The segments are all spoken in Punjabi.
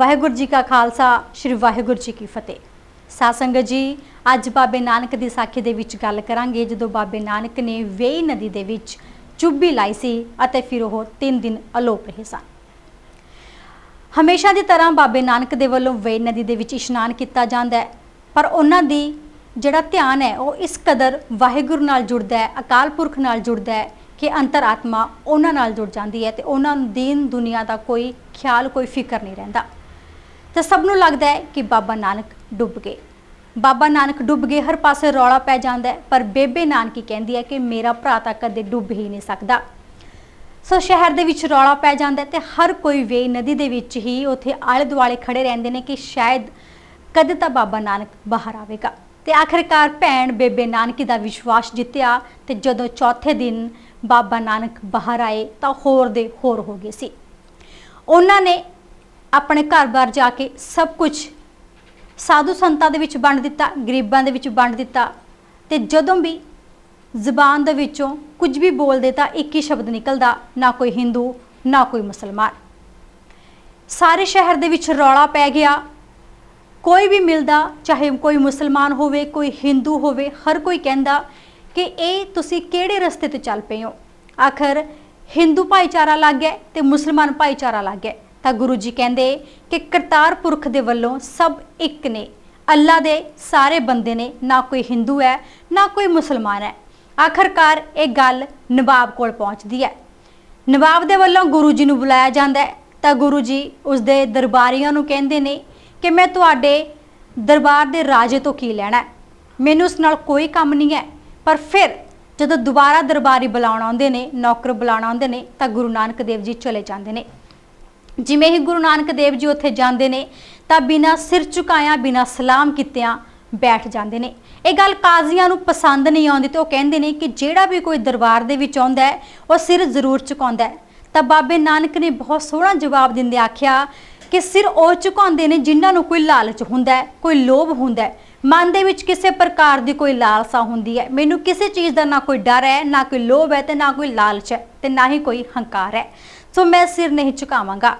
ਵਾਹਿਗੁਰੂ ਜੀ ਕਾ ਖਾਲਸਾ, ਸ੍ਰੀ ਵਾਹਿਗੁਰੂ ਜੀ ਕੀ ਫਤਿਹ। ਸਾਧ ਜੀ, ਅੱਜ ਬਾਬੇ ਨਾਨਕ ਦੀ ਸਾਖੀ ਦੇ ਵਿੱਚ ਗੱਲ ਕਰਾਂਗੇ, ਜਦੋਂ ਬਾਬੇ ਨਾਨਕ ਨੇ ਵੇਈ ਨਦੀ ਦੇ ਵਿੱਚ ਚੁੱਭੀ ਲਾਈ ਸੀ ਅਤੇ ਫਿਰ ਉਹ 3 ਦਿਨ ਅਲੋਪ ਰਹੇ ਸਨ। ਹਮੇਸ਼ਾ ਦੀ ਤਰ੍ਹਾਂ ਬਾਬੇ ਨਾਨਕ ਦੇ ਵੱਲੋਂ ਵੇਈ ਨਦੀ ਦੇ ਵਿੱਚ ਇਸ਼ਨਾਨ ਕੀਤਾ ਜਾਂਦਾ ਹੈ, ਪਰ ਉਹਨਾਂ ਦੀ ਜਿਹੜਾ ਧਿਆਨ ਹੈ, ਉਹ ਇਸ ਕਦਰ ਵਾਹਿਗੁਰੂ ਨਾਲ ਜੁੜਦਾ ਹੈ, ਅਕਾਲ ਪੁਰਖ ਨਾਲ ਜੁੜਦਾ ਹੈ ਕਿ ਅੰਤਰਾਤਮਾ ਉਹਨਾਂ ਨਾਲ ਜੁੜ ਜਾਂਦੀ ਹੈ ਤੇ ਉਹਨਾਂ ਨੂੰ ਦੀਨ ਦੁਨੀਆ ਦਾ ਕੋਈ ਖਿਆਲ, ਕੋਈ ਫਿਕਰ ਨਹੀਂ ਰਹਿੰਦਾ। ਤਾਂ ਸਭ ਨੂੰ ਲੱਗਦਾ ਹੈ ਕਿ ਬਾਬਾ ਨਾਨਕ ਡੁੱਬ ਗਏ। ਬਾਬਾ ਨਾਨਕ ਡੁੱਬ ਗਏ, ਹਰ ਪਾਸੇ ਰੌਲਾ ਪੈ ਜਾਂਦਾ ਹੈ, ਪਰ ਬੇਬੇ ਨਾਨਕੀ ਕਹਿੰਦੀ ਹੈ ਕਿ ਮੇਰਾ ਭਰਾ ਤਾਂ ਕਦੇ ਡੁੱਬ ਹੀ ਨਹੀਂ ਸਕਦਾ। ਸੋ ਸ਼ਹਿਰ ਦੇ ਵਿੱਚ ਰੌਲਾ ਪੈ ਜਾਂਦਾ ਹੈ ਤੇ ਹਰ ਕੋਈ ਵੇ ਨਦੀ ਦੇ ਵਿੱਚ ਹੀ ਉੱਥੇ ਆਲੇ ਦੁਆਲੇ ਖੜੇ ਰਹਿੰਦੇ ਨੇ ਕਿ ਸ਼ਾਇਦ ਕਦੇ ਤਾਂ ਬਾਬਾ ਨਾਨਕ ਬਾਹਰ ਆਵੇਗਾ। ਤੇ ਆਖਰਕਾਰ ਭੈਣ ਬੇਬੇ ਨਾਨਕੀ ਦਾ ਵਿਸ਼ਵਾਸ ਜਿੱਤਿਆ ਤੇ ਜਦੋਂ ਚੌਥੇ ਦਿਨ ਬਾਬਾ ਨਾਨਕ ਬਾਹਰ ਆਏ ਤਾਂ ਹੋਰ ਦੇ ਹੋਰ ਹੋ ਗਏ ਸੀ। ਉਹਨਾਂ ਨੇ ਆਪਣੇ ਘਰ-ਬਾਰ ਜਾ ਕੇ ਸਭ ਕੁਝ ਸਾਧੂ ਸੰਤਾਂ ਦੇ ਵਿੱਚ ਵੰਡ ਦਿੱਤਾ, ਗਰੀਬਾਂ ਦੇ ਵਿੱਚ ਵੰਡ ਦਿੱਤਾ ਤੇ ਜਦੋਂ ਵੀ ਜ਼ਬਾਨ ਦੇ ਵਿੱਚੋਂ ਕੁਝ ਵੀ ਬੋਲਦੇ ਤਾਂ ਇੱਕ ਹੀ ਸ਼ਬਦ ਨਿਕਲਦਾ, ਨਾ ਕੋਈ ਹਿੰਦੂ, ਨਾ ਕੋਈ ਮੁਸਲਮਾਨ। ਸਾਰੇ ਸ਼ਹਿਰ ਦੇ ਵਿੱਚ ਰੌਲਾ ਪੈ ਗਿਆ। ਕੋਈ ਵੀ ਮਿਲਦਾ, ਚਾਹੇ ਕੋਈ ਮੁਸਲਮਾਨ ਹੋਵੇ, ਕੋਈ ਹਿੰਦੂ ਹੋਵੇ, ਹਰ ਕੋਈ ਕਹਿੰਦਾ ਕਿ ਇਹ ਤੁਸੀਂ ਕਿਹੜੇ ਰਸਤੇ ਤੇ ਚੱਲ ਪਏ ਹੋ? ਆਖਰ ਹਿੰਦੂ ਭਾਈਚਾਰਾ ਲੱਗ ਗਿਆ ਤੇ ਮੁਸਲਮਾਨ ਭਾਈਚਾਰਾ ਲੱਗ ਗਿਆ। ਤਾਂ ਗੁਰੂ ਜੀ ਕਹਿੰਦੇ ਕਿ ਕਰਤਾਰ ਪੁਰਖ ਦੇ ਵੱਲੋਂ ਸਭ ਇੱਕ ਨੇ, ਅੱਲਾ ਦੇ ਸਾਰੇ ਬੰਦੇ ਨੇ, ਨਾ ਕੋਈ ਹਿੰਦੂ ਹੈ, ਨਾ ਕੋਈ ਮੁਸਲਮਾਨ ਹੈ। ਆਖਰਕਾਰ ਇਹ ਗੱਲ ਨਵਾਬ ਕੋਲ ਪਹੁੰਚਦੀ ਹੈ। ਨਵਾਬ ਦੇ ਵੱਲੋਂ ਗੁਰੂ ਜੀ ਨੂੰ ਬੁਲਾਇਆ ਜਾਂਦਾ ਹੈ। ਤਾਂ ਗੁਰੂ ਜੀ ਉਸ ਦੇ ਦਰਬਾਰੀਆਂ ਨੂੰ ਕਹਿੰਦੇ ਨੇ ਕਿ ਮੈਂ ਤੁਹਾਡੇ ਦਰਬਾਰ ਦੇ ਰਾਜੇ ਤੋਂ ਕੀ ਲੈਣਾ ਮੈਨੂੰ ਉਸ ਨਾਲ ਕੋਈ ਕੰਮ ਨਹੀਂ ਹੈ। ਪਰ ਫਿਰ ਜਦੋਂ ਦੁਬਾਰਾ ਦਰਬਾਰੀ ਬੁਲਾਉਣ ਆਉਂਦੇ ਨੇ, ਨੌਕਰ ਬੁਲਾਉਣ ਆਉਂਦੇ ਨੇ, ਤਾਂ ਗੁਰੂ ਨਾਨਕ ਦੇਵ ਜੀ ਚਲੇ ਜਾਂਦੇ ਨੇ। ਜਿਵੇਂ ਹੀ ਗੁਰੂ ਨਾਨਕ ਦੇਵ ਜੀ ਉੱਥੇ ਜਾਂਦੇ ਨੇ, ਤਾਂ ਬਿਨਾਂ ਸਿਰ ਝੁਕਾਇਆ, ਬਿਨਾਂ ਸਲਾਮ ਕੀਤਿਆਂ ਬੈਠ ਜਾਂਦੇ ਨੇ। ਇਹ ਗੱਲ ਕਾਜ਼ੀਆਂ ਨੂੰ ਪਸੰਦ ਨਹੀਂ ਆਉਂਦੀ ਤੇ ਉਹ ਕਹਿੰਦੇ ਨੇ ਕਿ ਜਿਹੜਾ ਵੀ ਕੋਈ ਦਰਬਾਰ ਦੇ ਵਿੱਚ ਆਉਂਦਾ ਹੈ, ਉਹ ਸਿਰ ਜ਼ਰੂਰ ਝੁਕਾਉਂਦਾ ਹੈ। ਤਾਂ ਬਾਬੇ ਨਾਨਕ ਨੇ ਬਹੁਤ ਸੋਹਣਾ ਜਵਾਬ ਦਿੰਦੇ ਆਖਿਆ ਕਿ ਸਿਰ ਉਹ ਝੁਕਾਉਂਦੇ ਨੇ ਜਿਨ੍ਹਾਂ ਨੂੰ ਕੋਈ ਲਾਲਚ ਹੁੰਦਾ ਹੈ, ਕੋਈ ਲੋਭ ਹੁੰਦਾ ਹੈ। ਮਨ ਦੇ ਵਿੱਚ ਕਿਸੇ ਪ੍ਰਕਾਰ ਦੀ ਕੋਈ ਲਾਲਸਾ ਹੁੰਦੀ ਹੈ। ਮੈਨੂੰ ਕਿਸੇ ਚੀਜ਼ ਦਾ ਨਾ ਕੋਈ ਡਰ ਹੈ, ਨਾ ਕੋਈ ਲੋਭ ਹੈ ਤੇ ਨਾ ਕੋਈ ਲਾਲਚ ਹੈ ਤੇ ਨਾ ਹੀ ਕੋਈ ਹੰਕਾਰ ਹੈ। ਸੋ ਮੈਂ ਸਿਰ ਨਹੀਂ ਝੁਕਾਵਾਂਗਾ।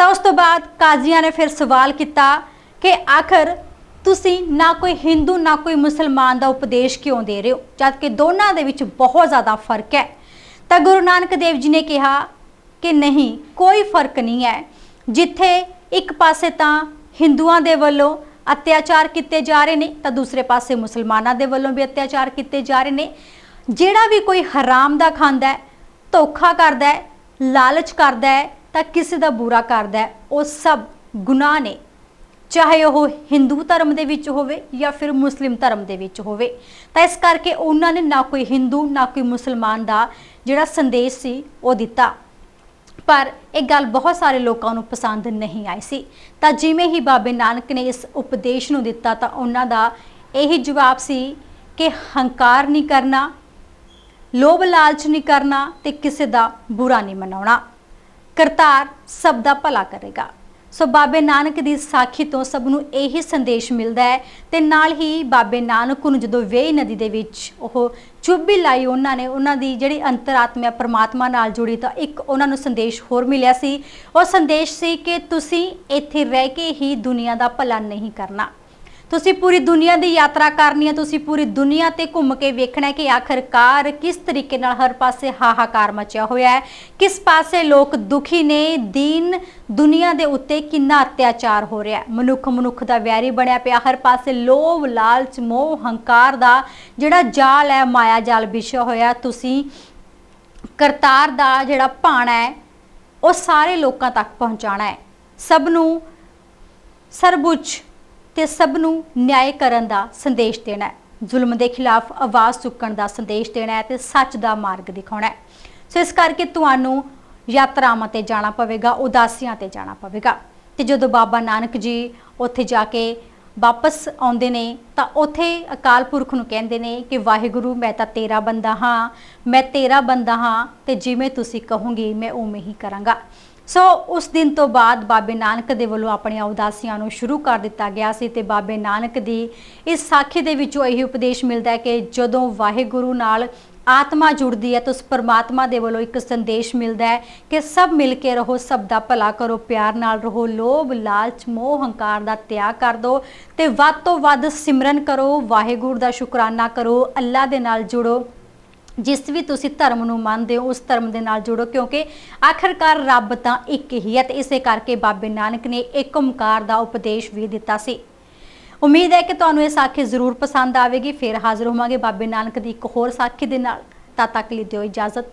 ਤਾਂ ਉਸ ਤੋਂ ਬਾਅਦ ਕਾਜ਼ੀਆਂ ਨੇ ਫਿਰ ਸਵਾਲ ਕੀਤਾ ਕਿ ਆਖਰ ਤੁਸੀਂ ਨਾ ਕੋਈ ਹਿੰਦੂ, ਨਾ ਕੋਈ ਮੁਸਲਮਾਨ ਦਾ ਉਪਦੇਸ਼ ਕਿਉਂ ਦੇ ਰਹੇ ਹੋ? ਜਦ ਕਿ ਦੋਨਾਂ ਦੇ ਵਿੱਚ ਬਹੁਤ ਜ਼ਿਆਦਾ ਫ਼ਰਕ ਹੈ। ਤਾਂ ਗੁਰੂ ਨਾਨਕ ਦੇਵ ਜੀ ਨੇ ਕਿਹਾ ਕਿ ਨਹੀਂ, ਕੋਈ ਫ਼ਰਕ ਨਹੀਂ ਹੈ। ਜਿੱਥੇ ਇੱਕ ਪਾਸੇ ਤਾਂ ਹਿੰਦੂਆਂ ਦੇ ਵੱਲੋਂ ਅਤਿਆਚਾਰ ਕੀਤੇ ਜਾ ਰਹੇ ਨੇ, ਤਾਂ ਦੂਸਰੇ ਪਾਸੇ ਮੁਸਲਮਾਨਾਂ ਦੇ ਵੱਲੋਂ ਵੀ ਅਤਿਆਚਾਰ ਕੀਤੇ ਜਾ ਰਹੇ ਨੇ। ਜਿਹੜਾ ਵੀ ਕੋਈ ਹਰਾਮ ਦਾ ਖਾਂਦਾ ਹੈ, ਧੋਖਾ ਕਰਦਾ ਹੈ, ਲਾਲਚ ਕਰਦਾ ਹੈ ਤਾਂ ਕਿਸੇ ਦਾ ਬੁਰਾ ਕਰਦਾ ਹੈ, ਉਹ ਸਭ ਗੁਨਾਹ ਨੇ। ਚਾਹੇ ਉਹ ਹਿੰਦੂ ਧਰਮ ਦੇ ਵਿੱਚ ਹੋਵੇ ਜਾਂ ਫਿਰ ਮੁਸਲਿਮ ਧਰਮ ਦੇ ਵਿੱਚ ਹੋਵੇ। ਤਾਂ ਇਸ ਕਰਕੇ ਉਹਨਾਂ ਨੇ ਨਾ ਕੋਈ ਹਿੰਦੂ, ਨਾ ਕੋਈ ਮੁਸਲਮਾਨ ਦਾ ਜਿਹੜਾ ਸੰਦੇਸ਼ ਸੀ, ਉਹ ਦਿੱਤਾ। ਪਰ ਇਹ ਗੱਲ ਬਹੁਤ ਸਾਰੇ ਲੋਕਾਂ ਨੂੰ ਪਸੰਦ ਨਹੀਂ ਆਈ ਸੀ। ਤਾਂ ਜਿਵੇਂ ਹੀ ਬਾਬੇ ਨਾਨਕ ਨੇ ਇਸ ਉਪਦੇਸ਼ ਨੂੰ ਦਿੱਤਾ, ਤਾਂ ਉਹਨਾਂ ਦਾ ਇਹੀ ਜਵਾਬ ਸੀ ਕਿ ਹੰਕਾਰ ਨਹੀਂ ਕਰਨਾ, ਲੋਭ ਲਾਲਚ ਨਹੀਂ ਕਰਨਾ ਤੇ ਕਿਸੇ ਦਾ ਬੁਰਾ ਨਹੀਂ ਮਨਾਉਣਾ। ਕਰਤਾਰ ਸਭ ਦਾ ਭਲਾ ਕਰੇਗਾ। ਸੋ ਬਾਬੇ ਨਾਨਕ ਦੀ ਸਾਖੀ ਤੋਂ ਸਭ ਨੂੰ ਇਹੀ ਸੰਦੇਸ਼ ਮਿਲਦਾ ਹੈ ਤੇ ਨਾਲ ਹੀ ਬਾਬੇ ਨਾਨਕ ਨੂੰ ਜਦੋਂ ਵੇਈ ਨਦੀ ਦੇ ਵਿੱਚ ਉਹ ਚੁੱਭੀ ਲਾਈ ਉਹਨਾਂ ਨੇ, ਉਹਨਾਂ ਦੀ ਜਿਹੜੀ ਅੰਤਰਾਤਮਾ ਪਰਮਾਤਮਾ ਨਾਲ ਜੁੜੀ ਤਾਂ ਇੱਕ ਉਹਨਾਂ ਨੂੰ ਸੰਦੇਸ਼ ਹੋਰ ਮਿਲਿਆ ਸੀ। ਉਹ ਸੰਦੇਸ਼ ਸੀ ਕਿ ਤੁਸੀਂ ਇੱਥੇ ਰਹਿ ਕੇ ਹੀ ਦੁਨੀਆ ਦਾ ਭਲਾ ਨਹੀਂ ਕਰਨਾ। ਤੁਸੀਂ ਪੂਰੀ ਦੁਨੀਆ ਦੀ ਯਾਤਰਾ ਕਰਨੀ ਹੈ, ਤੁਸੀਂ ਪੂਰੀ ਦੁਨੀਆ ਤੇ ਘੁੰਮ ਕੇ ਵੇਖਣਾ ਹੈ ਕਿ ਆਖਰਕਾਰ ਕਿਸ ਤਰੀਕੇ ਨਾਲ ਹਰ ਪਾਸੇ ਹਾਹਾਕਾਰ ਮਚਿਆ ਹੋਇਆ ਹੈ। ਕਿਸ ਪਾਸੇ ਲੋਕ ਦੁਖੀ ਨੇ, ਦੀਨ ਦੁਨੀਆ ਦੇ ਉੱਤੇ ਕਿੰਨਾ ਅਤਿਆਚਾਰ ਹੋ ਰਿਹਾ ਹੈ। ਮਨੁੱਖ ਮਨੁੱਖ ਦਾ ਵੈਰੀ ਬਣਿਆ ਪਿਆ, ਹਰ ਪਾਸੇ ਲੋਭ, ਲਾਲਚ, ਮੋਹ, ਹੰਕਾਰ ਦਾ ਜਿਹੜਾ ਜਾਲ ਹੈ, ਮਾਇਆ ਜਾਲ ਵਿਛਿਆ ਹੋਇਆ ਤੁਸੀਂ ਕਰਤਾਰ ਦਾ ਜਿਹੜਾ ਭਾਣਾ ਹੈ, ਉਹ ਸਾਰੇ ਲੋਕਾਂ ਤੱਕ ਪਹੁੰਚਾਣਾ ਹੈ। ਸਭ ਨੂੰ ਸਰਬੁੱਚ ਤੇ ਸਭ ਨੂੰ ਨਿਆਂ ਕਰਨ ਦਾ ਸੰਦੇਸ਼ ਦੇਣਾ ਹੈ। ਜ਼ੁਲਮ ਦੇ ਖਿਲਾਫ ਆਵਾਜ਼ ਚੁੱਕਣ ਦਾ ਸੰਦੇਸ਼ ਦੇਣਾ ਹੈ ਤੇ ਸੱਚ ਦਾ ਮਾਰਗ ਦਿਖਾਉਣਾ ਹੈ। ਸੋ ਇਸ ਕਰਕੇ ਤੁਹਾਨੂੰ ਯਾਤਰਾਵਾਂ ਤੇ ਜਾਣਾ ਪਵੇਗਾ, ਉਦਾਸੀਆਂ ਤੇ ਜਾਣਾ ਪਵੇਗਾ। ਤੇ ਜਦੋਂ ਬਾਬਾ ਨਾਨਕ ਜੀ ਉੱਥੇ ਜਾ ਕੇ ਵਾਪਸ ਆਉਂਦੇ ਨੇ, ਤਾਂ ਉੱਥੇ ਅਕਾਲ ਪੁਰਖ ਨੂੰ ਕਹਿੰਦੇ ਨੇ ਕਿ, ਵਾਹਿਗੁਰੂ, ਮੈਂ ਤਾਂ ਤੇਰਾ ਬੰਦਾ ਹਾਂ, ਮੈਂ ਤੇਰਾ ਬੰਦਾ ਹਾਂ ਤੇ ਜਿਵੇਂ ਤੁਸੀਂ ਕਹੋਗੇ, ਮੈਂ ਉਵੇਂ ਹੀ ਕਰਾਂਗਾ। ਸੋ ਉਸ ਦਿਨ ਤੋਂ ਬਾਅਦ ਬਾਬੇ ਨਾਨਕ ਦੇ ਵੱਲੋਂ ਆਪਣੀਆਂ ਉਦਾਸੀਆਂ ਨੂੰ ਸ਼ੁਰੂ ਕਰ ਦਿੱਤਾ ਗਿਆ ਸੀ ਤੇ ਬਾਬੇ ਨਾਨਕ ਦੀ ਇਸ ਸਾਖੀ ਦੇ ਵਿੱਚੋਂ ਇਹ ਉਪਦੇਸ਼ ਮਿਲਦਾ ਹੈ ਕਿ ਜਦੋਂ ਵਾਹਿਗੁਰੂ ਨਾਲ ਆਤਮਾ ਜੁੜਦੀ ਹੈ ਤਾਂ ਉਸ ਪਰਮਾਤਮਾ ਦੇ ਵੱਲੋਂ ਇੱਕ ਸੰਦੇਸ਼ ਮਿਲਦਾ ਹੈ ਕਿ ਸਭ ਮਿਲ ਕੇ ਰਹੋ, ਸਭ ਦਾ ਭਲਾ ਕਰੋ, ਪਿਆਰ ਨਾਲ ਰਹੋ, ਲੋਭ, ਲਾਲਚ, ਮੋਹ, ਹੰਕਾਰ ਦਾ ਤਿਆਗ ਕਰ ਦਿਓ ਤੇ ਵੱਧ ਤੋਂ ਵੱਧ ਸਿਮਰਨ ਕਰੋ, ਵਾਹਿਗੁਰੂ ਦਾ ਸ਼ੁਕਰਾਨਾ ਕਰੋ, ਅੱਲਾ ਦੇ ਨਾਲ ਜੁੜੋ। ਜਿਸ ਵੀ ਤੁਸੀਂ ਧਰਮ ਨੂੰ ਮੰਨਦੇ ਹੋ, ਉਸ ਧਰਮ ਦੇ ਨਾਲ ਜੁੜੋ, ਕਿਉਂਕਿ ਆਖਰਕਾਰ ਰੱਬ ਤਾਂ ਇੱਕ ਹੀ ਹੈ ਤੇ ਇਸੇ ਕਰਕੇ ਬਾਬੇ ਨਾਨਕ ਨੇ ਇੱਕ ਓਮਕਾਰ ਦਾ ਉਪਦੇਸ਼ ਵੀ ਦਿੱਤਾ ਸੀ। ਉਮੀਦ ਹੈ ਕਿ ਤੁਹਾਨੂੰ ਇਹ ਸਾਖੀ ਜ਼ਰੂਰ ਪਸੰਦ ਆਵੇਗੀ। ਫਿਰ ਹਾਜ਼ਰ ਹੋਵਾਂਗੇ ਬਾਬੇ ਨਾਨਕ ਦੀ ਇੱਕ ਹੋਰ ਸਾਖੀ ਦੇ ਨਾਲ। ਤਦ ਤੱਕ ਲਈ ਦਿਓ ਇਜਾਜ਼ਤ।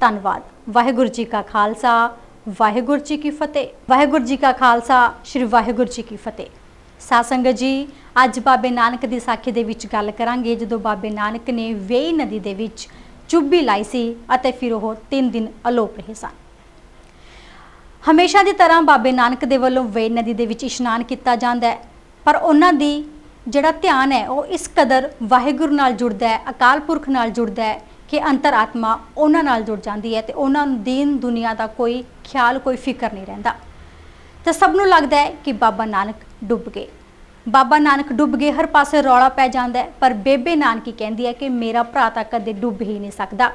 ਧੰਨਵਾਦ। ਵਾਹਿਗੁਰੂ ਜੀ ਕਾ ਖਾਲਸਾ, ਵਾਹਿਗੁਰੂ ਜੀ ਕੀ ਫਤਿਹ। ਵਾਹਿਗੁਰੂ ਜੀ ਕਾ ਖਾਲਸਾ, ਸ੍ਰੀ ਵਾਹਿਗੁਰੂ ਜੀ ਕੀ ਫਤਿਹ। ਸਾਧ ਜੀ, ਅੱਜ ਬਾਬੇ ਨਾਨਕ ਦੀ ਸਾਖੀ ਦੇ ਵਿੱਚ ਗੱਲ ਕਰਾਂਗੇ, ਜਦੋਂ ਬਾਬੇ ਨਾਨਕ ਨੇ ਵੇਈ ਨਦੀ ਦੇ ਵਿੱਚ ਚੁੱਭੀ ਲਾਈ ਸੀ ਅਤੇ ਫਿਰ ਉਹ 3 ਦਿਨ ਅਲੋਪ ਰਹੇ ਸਨ। ਹਮੇਸ਼ਾ ਦੀ ਤਰ੍ਹਾਂ ਬਾਬੇ ਨਾਨਕ ਦੇ ਵੱਲੋਂ ਵੇ ਨਦੀ ਦੇ ਵਿੱਚ ਇਸ਼ਨਾਨ ਕੀਤਾ ਜਾਂਦਾ ਹੈ, ਪਰ ਉਹਨਾਂ ਦੀ ਜਿਹੜਾ ਧਿਆਨ ਹੈ, ਉਹ ਇਸ ਕਦਰ ਵਾਹਿਗੁਰੂ ਨਾਲ ਜੁੜਦਾ ਹੈ, ਅਕਾਲ ਪੁਰਖ ਨਾਲ ਜੁੜਦਾ ਹੈ ਕਿ ਅੰਤਰਾਤਮਾ ਉਹਨਾਂ ਨਾਲ ਜੁੜ ਜਾਂਦੀ ਹੈ ਤੇ ਉਹਨਾਂ ਨੂੰ ਦੀਨ ਦੁਨੀਆ ਦਾ ਕੋਈ ਖਿਆਲ, ਕੋਈ ਫਿਕਰ ਨਹੀਂ ਰਹਿੰਦਾ। ਤਾਂ ਸਭ ਨੂੰ ਲੱਗਦਾ ਹੈ ਕਿ ਬਾਬਾ ਨਾਨਕ ਡੁੱਬ ਗਏ। ਬਾਬਾ ਨਾਨਕ ਡੁੱਬ ਗਏ, ਹਰ ਪਾਸੇ ਰੌਲਾ ਪੈ ਜਾਂਦਾ ਹੈ। ਪਰ ਬੇਬੇ ਨਾਨਕੀ ਕਹਿੰਦੀ ਹੈ ਕਿ ਮੇਰਾ ਭਰਾ ਤਾਂ ਕਦੇ ਡੁੱਬ ਹੀ ਨਹੀਂ ਸਕਦਾ।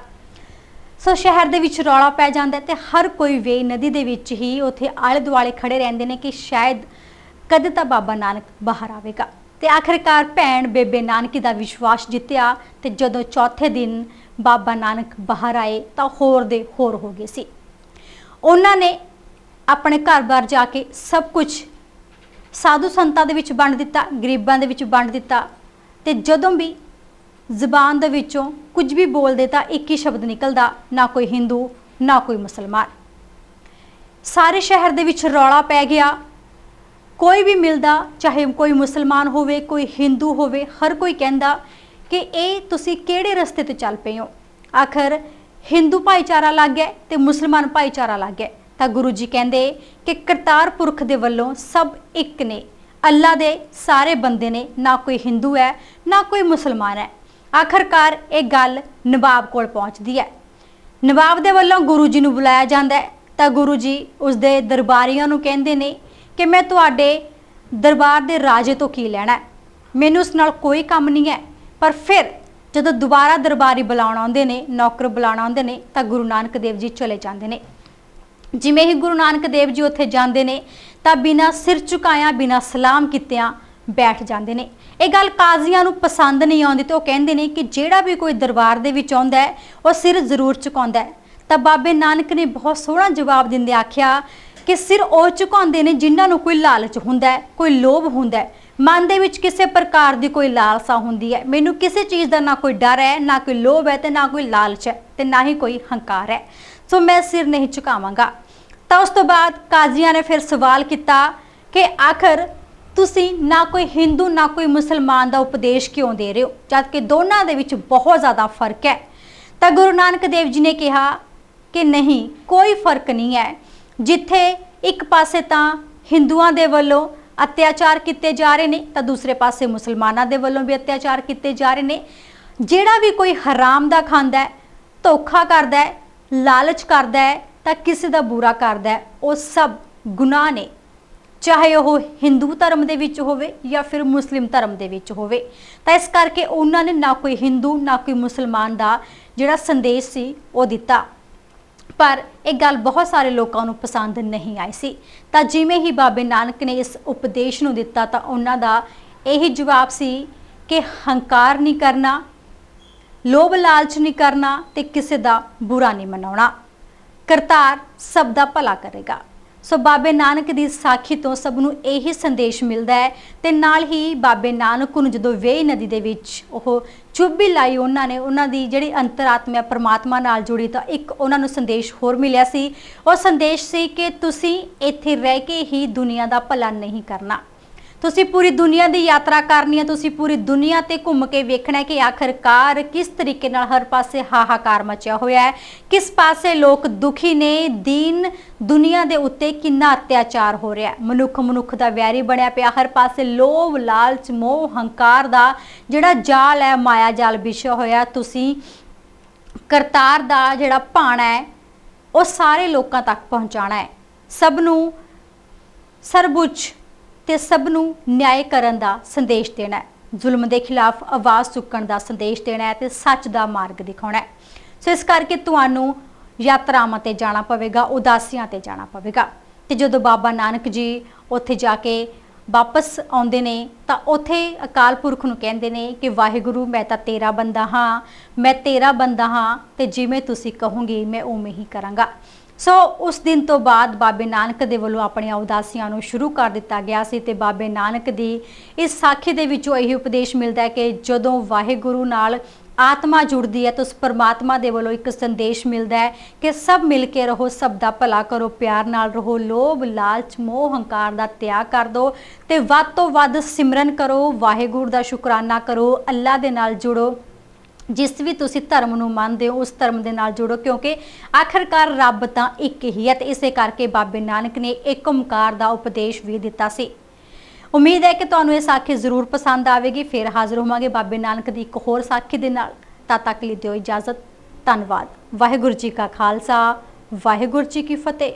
ਸੋ ਸ਼ਹਿਰ ਦੇ ਵਿੱਚ ਰੌਲਾ ਪੈ ਜਾਂਦਾ ਹੈ ਤੇ ਹਰ ਕੋਈ ਵੇ ਨਦੀ ਦੇ ਵਿੱਚ ਹੀ ਉਥੇ ਆਲੇ ਦੁਆਲੇ ਖੜੇ ਰਹਿੰਦੇ ਨੇ ਕਿ ਸ਼ਾਇਦ ਕਦੇ ਤਾਂ ਬਾਬਾ ਨਾਨਕ ਬਾਹਰ ਆਵੇਗਾ। ਤੇ ਆਖਰਕਾਰ ਭੈਣ ਬੇਬੇ ਨਾਨਕੀ ਦਾ ਵਿਸ਼ਵਾਸ ਜਿੱਤਿਆ ਤੇ ਜਦੋਂ ਚੌਥੇ ਦਿਨ ਬਾਬਾ ਨਾਨਕ ਬਾਹਰ ਆਏ ਤਾਂ ਹੋਰ ਦੇ ਹੋਰ ਹੋ ਗਏ ਸੀ। ਉਹਨਾਂ ਨੇ ਆਪਣੇ ਘਰ-ਬਾਰ ਜਾ ਕੇ ਸਭ ਕੁਝ ਸਾਧੂ ਸੰਤਾਂ ਦੇ ਵਿੱਚ ਵੰਡ ਦਿੱਤਾ, ਗਰੀਬਾਂ ਦੇ ਵਿੱਚ ਵੰਡ ਦਿੱਤਾ ਤੇ ਜਦੋਂ ਵੀ ਜ਼ਬਾਨ ਦੇ ਵਿੱਚੋਂ ਕੁਝ ਵੀ ਬੋਲਦੇ ਤਾਂ ਇੱਕ ਹੀ ਸ਼ਬਦ ਨਿਕਲਦਾ, ਨਾ ਕੋਈ ਹਿੰਦੂ, ਨਾ ਕੋਈ ਮੁਸਲਮਾਨ। ਸਾਰੇ ਸ਼ਹਿਰ ਦੇ ਵਿੱਚ ਰੌਲਾ ਪੈ ਗਿਆ। ਕੋਈ ਵੀ ਮਿਲਦਾ, ਚਾਹੇ ਕੋਈ ਮੁਸਲਮਾਨ ਹੋਵੇ, ਕੋਈ ਹਿੰਦੂ ਹੋਵੇ, ਹਰ ਕੋਈ ਕਹਿੰਦਾ ਕਿ ਇਹ ਤੁਸੀਂ ਕਿਹੜੇ ਰਸਤੇ ਤੇ ਚੱਲ ਪਏ ਹੋ? ਆਖਰ ਹਿੰਦੂ ਭਾਈਚਾਰਾ ਲੱਗ ਗਿਆ ਤੇ ਮੁਸਲਮਾਨ ਭਾਈਚਾਰਾ ਲੱਗ ਗਿਆ। ਤਾਂ ਗੁਰੂ ਜੀ ਕਹਿੰਦੇ ਕਿ ਕਰਤਾਰ ਪੁਰਖ ਦੇ ਵੱਲੋਂ ਸਭ ਇੱਕ ਨੇ, ਅੱਲਾ ਦੇ ਸਾਰੇ ਬੰਦੇ ਨੇ, ਨਾ ਕੋਈ ਹਿੰਦੂ ਹੈ, ਨਾ ਕੋਈ ਮੁਸਲਮਾਨ ਹੈ। ਆਖਰਕਾਰ ਇਹ ਗੱਲ ਨਵਾਬ ਕੋਲ ਪਹੁੰਚਦੀ ਹੈ। ਨਵਾਬ ਦੇ ਵੱਲੋਂ ਗੁਰੂ ਜੀ ਨੂੰ ਬੁਲਾਇਆ ਜਾਂਦਾ ਹੈ। ਤਾਂ ਗੁਰੂ ਜੀ ਉਸ ਦੇ ਦਰਬਾਰੀਆਂ ਨੂੰ ਕਹਿੰਦੇ ਨੇ ਕਿ ਮੈਂ ਤੁਹਾਡੇ ਦਰਬਾਰ ਦੇ ਰਾਜੇ ਤੋਂ ਕੀ ਲੈਣਾ ਹੈ? ਮੈਨੂੰ ਉਸ ਨਾਲ ਕੋਈ ਕੰਮ ਨਹੀਂ ਹੈ। ਪਰ ਫਿਰ ਜਦੋਂ ਦੁਬਾਰਾ ਦਰਬਾਰੀ ਬੁਲਾਉਣ ਆਉਂਦੇ ਨੇ, ਨੌਕਰ ਬੁਲਾਉਣ ਆਉਂਦੇ ਨੇ, ਤਾਂ ਗੁਰੂ ਨਾਨਕ ਦੇਵ ਜੀ ਚਲੇ ਜਾਂਦੇ ਨੇ। ਜਿਵੇਂ ਹੀ ਗੁਰੂ ਨਾਨਕ ਦੇਵ ਜੀ ਉੱਥੇ ਜਾਂਦੇ ਨੇ, ਤਾਂ ਬਿਨਾਂ ਸਿਰ ਝੁਕਾਇਆ, ਬਿਨਾਂ ਸਲਾਮ ਕੀਤਿਆਂ ਬੈਠ ਜਾਂਦੇ ਨੇ। ਇਹ ਗੱਲ ਕਾਜ਼ੀਆਂ ਨੂੰ ਪਸੰਦ ਨਹੀਂ ਆਉਂਦੀ ਤੇ ਉਹ ਕਹਿੰਦੇ ਨੇ ਕਿ ਜਿਹੜਾ ਵੀ ਕੋਈ ਦਰਬਾਰ ਦੇ ਵਿੱਚ ਆਉਂਦਾ ਹੈ, ਉਹ ਸਿਰ ਜ਼ਰੂਰ ਝੁਕਾਉਂਦਾ ਹੈ। ਤਾਂ ਬਾਬੇ ਨਾਨਕ ਨੇ ਬਹੁਤ ਸੋਹਣਾ ਜਵਾਬ ਦਿੰਦੇ ਆਖਿਆ ਕਿ ਸਿਰ ਉਹ ਝੁਕਾਉਂਦੇ ਨੇ ਜਿਨ੍ਹਾਂ ਨੂੰ ਕੋਈ ਲਾਲਚ ਹੁੰਦਾ ਹੈ, ਕੋਈ ਲੋਭ ਹੁੰਦਾ ਹੈ। ਮਨ ਦੇ ਵਿੱਚ ਕਿਸੇ ਪ੍ਰਕਾਰ ਦੀ ਕੋਈ ਲਾਲਸਾ ਹੁੰਦੀ ਹੈ। ਮੈਨੂੰ ਕਿਸੇ ਚੀਜ਼ ਦਾ ਨਾ ਕੋਈ ਡਰ ਹੈ, ਨਾ ਕੋਈ ਲੋਭ ਹੈ ਤੇ ਨਾ ਕੋਈ ਲਾਲਚ ਹੈ ਤੇ ਨਾ ਹੀ ਕੋਈ ਹੰਕਾਰ ਹੈ। ਸੋ ਮੈਂ ਸਿਰ ਨਹੀਂ ਝੁਕਾਵਾਂਗਾ। ਤਾਂ ਉਸ ਤੋਂ ਬਾਅਦ ਕਾਜ਼ੀਆਂ ਨੇ ਫਿਰ ਸਵਾਲ ਕੀਤਾ ਕਿ ਆਖਰ ਤੁਸੀਂ ਨਾ ਕੋਈ ਹਿੰਦੂ, ਨਾ ਕੋਈ ਮੁਸਲਮਾਨ ਦਾ ਉਪਦੇਸ਼ ਕਿਉਂ ਦੇ ਰਹੇ ਹੋ? ਜਦ ਕਿ ਦੋਨਾਂ ਦੇ ਵਿੱਚ ਬਹੁਤ ਜ਼ਿਆਦਾ ਫ਼ਰਕ ਹੈ। ਤਾਂ ਗੁਰੂ ਨਾਨਕ ਦੇਵ ਜੀ ਨੇ ਕਿਹਾ ਕਿ ਨਹੀਂ, ਕੋਈ ਫ਼ਰਕ ਨਹੀਂ ਹੈ। ਜਿੱਥੇ ਇੱਕ ਪਾਸੇ ਤਾਂ ਹਿੰਦੂਆਂ ਦੇ ਵੱਲੋਂ ਅਤਿਆਚਾਰ ਕੀਤੇ ਜਾ ਰਹੇ ਨੇ, ਤਾਂ ਦੂਸਰੇ ਪਾਸੇ ਮੁਸਲਮਾਨਾਂ ਦੇ ਵੱਲੋਂ ਵੀ ਅਤਿਆਚਾਰ ਕੀਤੇ ਜਾ ਰਹੇ ਨੇ। ਜਿਹੜਾ ਵੀ ਕੋਈ ਹਰਾਮ ਦਾ ਖਾਂਦਾ ਹੈ, ਧੋਖਾ ਕਰਦਾ ਹੈ, ਲਾਲਚ ਕਰਦਾ ਹੈ, ਤਾਂ ਕਿਸੇ ਦਾ ਬੁਰਾ ਕਰਦਾ ਹੈ, ਉਹ ਸਭ ਗੁਨਾਹ ਨੇ। ਚਾਹੇ ਉਹ ਹਿੰਦੂ ਧਰਮ ਦੇ ਵਿੱਚ ਹੋਵੇ ਜਾਂ ਫਿਰ ਮੁਸਲਿਮ ਧਰਮ ਦੇ ਵਿੱਚ ਹੋਵੇ, ਤਾਂ ਇਸ ਕਰਕੇ ਉਹਨਾਂ ਨੇ ਨਾ ਕੋਈ ਹਿੰਦੂ, ਨਾ ਕੋਈ ਮੁਸਲਮਾਨ ਦਾ ਜਿਹੜਾ ਸੰਦੇਸ਼ ਸੀ, ਉਹ ਦਿੱਤਾ। ਪਰ ਇਹ ਗੱਲ ਬਹੁਤ ਸਾਰੇ ਲੋਕਾਂ ਨੂੰ ਪਸੰਦ ਨਹੀਂ ਆਈ ਸੀ। ਤਾਂ ਜਿਵੇਂ ਹੀ ਬਾਬੇ ਨਾਨਕ ਨੇ ਇਸ ਉਪਦੇਸ਼ ਨੂੰ ਦਿੱਤਾ ਤਾਂ ਉਹਨਾਂ ਦਾ ਇਹੀ ਜਵਾਬ ਸੀ ਕਿ ਹੰਕਾਰ ਨਹੀਂ ਕਰਨਾ, ਲੋਭ ਲਾਲਚ ਨਹੀਂ ਕਰਨਾ ਤੇ ਕਿਸੇ ਦਾ ਬੁਰਾ ਨਹੀਂ ਮਨਾਉਣਾ। ਕਰਤਾਰ ਸਭ ਦਾ ਭਲਾ ਕਰੇਗਾ। ਸੋ ਬਾਬੇ ਨਾਨਕ ਦੀ ਸਾਖੀ ਤੋਂ ਸਭ ਨੂੰ ਇਹੀ ਸੰਦੇਸ਼ ਮਿਲਦਾ ਹੈ ਤੇ ਨਾਲ ਹੀ ਬਾਬੇ ਨਾਨਕ ਨੂੰ ਜਦੋਂ ਵੇਈ ਨਦੀ ਦੇ ਵਿੱਚ ਉਹ ਚੁੱਭੀ ਲਾਈ ਉਹਨਾਂ ਨੇ, ਉਹਨਾਂ ਦੀ ਜਿਹੜੀ ਅੰਤਰਾਤਮਾ ਪਰਮਾਤਮਾ ਨਾਲ ਜੁੜੀ ਤਾਂ ਇੱਕ ਉਹਨਾਂ ਨੂੰ ਸੰਦੇਸ਼ ਹੋਰ ਮਿਲਿਆ ਸੀ। ਉਹ ਸੰਦੇਸ਼ ਸੀ ਕਿ ਤੁਸੀਂ ਇੱਥੇ ਰਹਿ ਕੇ ਹੀ ਦੁਨੀਆ ਦਾ ਭਲਾ ਨਹੀਂ ਕਰਨਾ। ਤੁਸੀਂ ਪੂਰੀ ਦੁਨੀਆ ਦੀ ਯਾਤਰਾ ਕਰਨੀ ਹੈ, ਤੁਸੀਂ ਪੂਰੀ ਦੁਨੀਆ ਤੇ ਘੁੰਮ ਕੇ ਵੇਖਣਾ ਹੈ ਕਿ ਆਖਰਕਾਰ ਕਿਸ ਤਰੀਕੇ ਨਾਲ ਹਰ ਪਾਸੇ ਹਾਹਾਕਾਰ ਮਚਿਆ ਹੋਇਆ ਹੈ। ਕਿਸ ਪਾਸੇ ਲੋਕ ਦੁਖੀ ਨੇ, ਦੀਨ ਦੁਨੀਆ ਦੇ ਉੱਤੇ ਕਿੰਨਾ ਅਤਿਆਚਾਰ ਹੋ ਰਿਹਾ ਹੈ। ਮਨੁੱਖ ਮਨੁੱਖ ਦਾ ਵੈਰੀ ਬਣਿਆ ਪਿਆ, ਹਰ ਪਾਸੇ ਲੋਭ, ਲਾਲਚ, ਮੋਹ, ਹੰਕਾਰ ਦਾ ਜਿਹੜਾ ਜਾਲ ਹੈ, ਮਾਇਆ ਜਾਲ ਵਿਛਿਆ ਹੋਇਆ ਤੁਸੀਂ ਕਰਤਾਰ ਦਾ ਜਿਹੜਾ ਭਾਣਾ ਹੈ, ਉਹ ਸਾਰੇ ਲੋਕਾਂ ਤੱਕ ਪਹੁੰਚਾਣਾ ਹੈ। ਸਭ ਨੂੰ ਸਰਬੁੱਚ ਤੇ ਸਭ ਨੂੰ ਨਿਆਂ ਕਰਨ ਦਾ ਸੰਦੇਸ਼ ਦੇਣਾ ਹੈ। ਜ਼ੁਲਮ ਦੇ ਖਿਲਾਫ ਆਵਾਜ਼ ਚੁੱਕਣ ਦਾ ਸੰਦੇਸ਼ ਦੇਣਾ ਹੈ ਤੇ ਸੱਚ ਦਾ ਮਾਰਗ ਦਿਖਾਉਣਾ ਹੈ। ਸੋ ਇਸ ਕਰਕੇ ਤੁਹਾਨੂੰ ਯਾਤਰਾਵਾਂ ਤੇ ਜਾਣਾ ਪਵੇਗਾ, ਉਦਾਸੀਆਂ ਤੇ ਜਾਣਾ ਪਵੇਗਾ। ਤੇ ਜਦੋਂ ਬਾਬਾ ਨਾਨਕ ਜੀ ਉੱਥੇ ਜਾ ਕੇ ਵਾਪਸ ਆਉਂਦੇ ਨੇ, ਤਾਂ ਉੱਥੇ ਅਕਾਲ ਪੁਰਖ ਨੂੰ ਕਹਿੰਦੇ ਨੇ ਕਿ, ਵਾਹਿਗੁਰੂ, ਮੈਂ ਤਾਂ ਤੇਰਾ ਬੰਦਾ ਹਾਂ, ਮੈਂ ਤੇਰਾ ਬੰਦਾ ਹਾਂ ਤੇ ਜਿਵੇਂ ਤੁਸੀਂ ਕਹੋਗੇ, ਮੈਂ ਉਵੇਂ ਹੀ ਕਰਾਂਗਾ। ਸੋ ਉਸ ਦਿਨ ਤੋਂ ਬਾਅਦ ਬਾਬੇ ਨਾਨਕ ਦੇ ਵੱਲੋਂ ਆਪਣੀਆਂ ਉਦਾਸੀਆਂ ਨੂੰ ਸ਼ੁਰੂ ਕਰ ਦਿੱਤਾ ਗਿਆ ਸੀ ਤੇ ਬਾਬੇ ਨਾਨਕ ਦੀ ਇਸ ਸਾਖੀ ਦੇ ਵਿੱਚੋਂ ਇਹ ਉਪਦੇਸ਼ ਮਿਲਦਾ ਹੈ ਕਿ ਜਦੋਂ ਵਾਹਿਗੁਰੂ ਨਾਲ ਆਤਮਾ ਜੁੜਦੀ ਹੈ ਤਾਂ ਉਸ ਪਰਮਾਤਮਾ ਦੇ ਵੱਲੋਂ ਇੱਕ ਸੰਦੇਸ਼ ਮਿਲਦਾ ਹੈ ਕਿ ਸਭ ਮਿਲ ਕੇ ਰਹੋ, ਸਭ ਦਾ ਭਲਾ ਕਰੋ, ਪਿਆਰ ਨਾਲ ਰਹੋ, ਲੋਭ, ਲਾਲਚ, ਮੋਹ, ਹੰਕਾਰ ਦਾ ਤਿਆਗ ਕਰ ਦਿਓ ਤੇ ਵੱਧ ਤੋਂ ਵੱਧ ਸਿਮਰਨ ਕਰੋ, ਵਾਹਿਗੁਰੂ ਦਾ ਸ਼ੁਕਰਾਨਾ ਕਰੋ, ਅੱਲਾ ਦੇ ਨਾਲ ਜੁੜੋ। ਜਿਸ ਵੀ ਤੁਸੀਂ ਧਰਮ ਨੂੰ ਮੰਨਦੇ ਹੋ, ਉਸ ਧਰਮ ਦੇ ਨਾਲ ਜੁੜੋ, ਕਿਉਂਕਿ ਆਖਰਕਾਰ ਰੱਬ ਤਾਂ ਇੱਕ ਹੀ ਹੈ ਤੇ ਇਸੇ ਕਰਕੇ ਬਾਬੇ ਨਾਨਕ ਨੇ ਇੱਕ ਓਮਕਾਰ ਦਾ ਉਪਦੇਸ਼ ਵੀ ਦਿੱਤਾ ਸੀ। ਉਮੀਦ ਹੈ ਕਿ ਤੁਹਾਨੂੰ ਇਹ ਸਾਖੀ ਜ਼ਰੂਰ ਪਸੰਦ ਆਵੇਗੀ। ਫਿਰ ਹਾਜ਼ਰ ਹੋਵਾਂਗੇ ਬਾਬੇ ਨਾਨਕ ਦੀ ਇੱਕ ਹੋਰ ਸਾਖੀ ਦੇ ਨਾਲ। ਤਦ ਤੱਕ ਲਈ ਦਿਓ ਇਜਾਜ਼ਤ। ਧੰਨਵਾਦ। ਵਾਹਿਗੁਰੂ ਜੀ ਕਾ ਖਾਲਸਾ। ਵਾਹਿਗੁਰੂ ਜੀ ਕੀ ਫਤਿਹ।